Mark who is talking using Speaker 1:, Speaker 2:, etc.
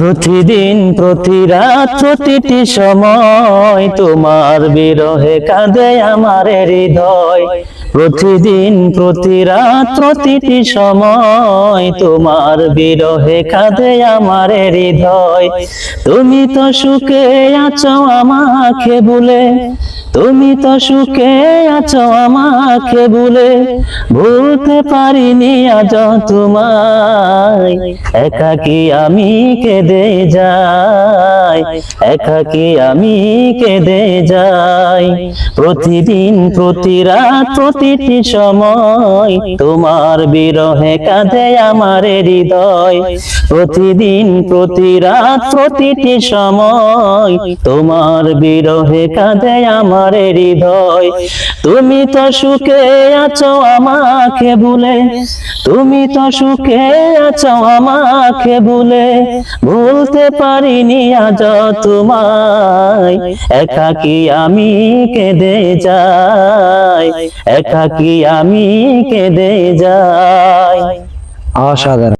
Speaker 1: প্রতিদিন, প্রতি রাত, প্রতিটি সময় তোমার বিরহে কাঁদে আমার হৃদয়। প্রতিদিন, প্রতি রাত, প্রতিটি সময় তোমার বিরহে কাঁদে আমার হৃদয়। তুমি তো সুখে আছো আমাকে বলে তুমি তো সুখে আছো আমাকে বলে ভুলতে পারিনি আজ তোমায়। একাকি আমি কেঁদে যাই একাকি আমি কেঁদে যাই? প্রতিদিন প্রতি রাত প্রতিটি সময় তোমার বিরহে কাঁদে আমার হৃদয়। প্রতিদিন প্রতি রাত প্রতিটি সময় তোমার বিরহে কাঁদে আমার হৃদয়। তুমি তো সুখে আছো আমাকে ভুলে, তুমি তো সুখে আছো আমাকে ভুলে ভুলতে পারিনি আজ তোমায়। একাকি আমি কেঁদে যাই? একাকি আমি কেঁদে যাই?
Speaker 2: অসাধারণ।